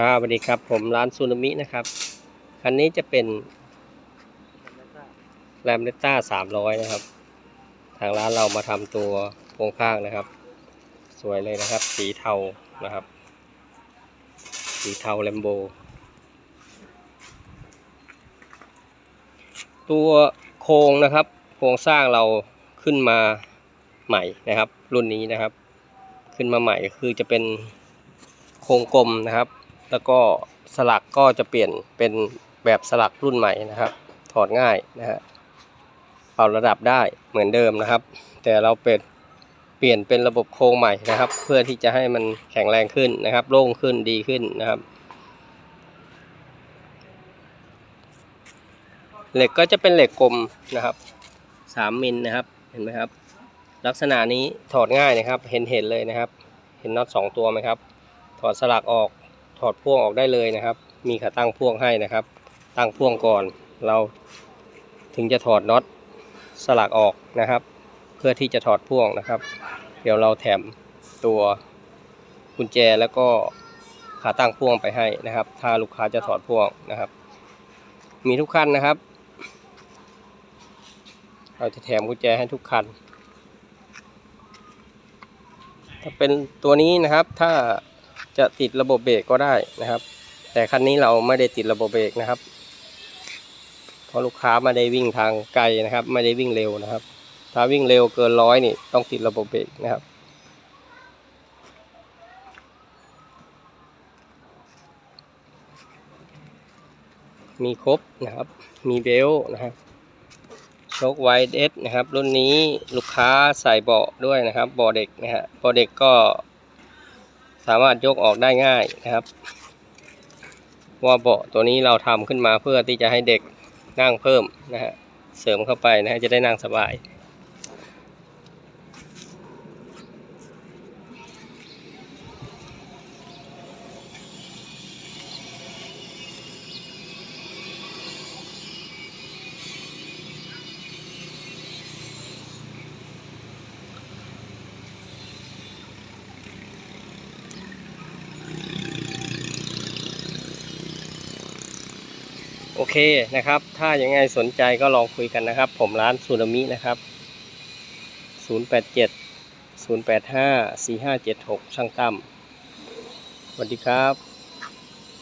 ครับสวัสดีครับ ผมร้านซูนามินะครับ คันนี้จะเป็นแรมเลต้าสามร้อยนะครับ ทางร้านเรามาทำตัวโครงข้างนะครับ สวยเลยนะครับ สีเทานะครับ สีเทาแลมโบ ตัวโครงนะครับ โครงสร้างเราขึ้นมาใหม่นะครับ รุ่นนี้นะครับ ขึ้นมาใหม่คือจะเป็นโครงกลมนะครับ แล้วก็สลักก็จะเปลี่ยนเป็นแบบสลักรุ่นใหม่นะครับ ถอดง่ายนะฮะเป่าระดับได้เหมือนเดิมนะครับ แต่เราเปลี่ยนเปลี่ยนเป็นระบบโครงใหม่นะครับ เพื่อที่จะให้มันแข็งแรงขึ้นนะครับ โล่งขึ้นดีขึ้นนะครับเหล็กก็จะเป็นเหล็กกลมนะครับสามมิลนะครับเห็นไหมครับ ลักษณะนี้ถอดง่ายนะครับ เห็นเห็นเลยนะครับ เห็นน็อตสองตัวไหมครับ ถอดสลักออก ถอดพ่วงออกได้เลยนะครับ มีขาตั้งพ่วงให้นะครับ ตั้งพ่วงก่อนเราถึงจะถอดน็อตสลักออกนะครับ เพื่อที่จะถอดพ่วงนะครับ เดี๋ยวเราแถมตัวกุญแจแล้วก็ขาตั้งพ่วงไปให้นะครับ ถ้าลูกค้าจะถอดพ่วงนะครับ มีทุกคันนะครับ เราจะแถมกุญแจให้ทุกคันถ้าเป็นตัวนี้นะครับถ้า จะติดระบบเบรกก็ได้นะครับ แต่คันนี้เราไม่ได้ติดระบบเบรกนะครับ เพราะลูกค้าไม่ได้วิ่งทางไกลนะครับ ไม่ได้วิ่งเร็วนะครับ ถ้าวิ่งเร็วเกินร้อยนี่ต้องติดระบบเบรกนะครับมีครบนะครับ มีเบลต์นะครับโชคไวเอสนะครับ รุ่นนี้ลูกค้าใส่เบาะด้วยนะครับเบาะเด็กนะฮะเบาะเด็กก็ สามารถยกออกได้ง่ายนะครับว่าเบาะตัวนี้เราทำขึ้นมาเพื่อที่จะให้เด็กนั่งเพิ่มนะฮะเสริมเข้าไปนะฮะจะได้นั่งสบาย โอเคนะครับ ถ้ายังไงสนใจก็ลองคุยกันนะครับ ผมร้านซูนามินะครับ 087 085 4576 ช่างตั้มสวัสดีครับ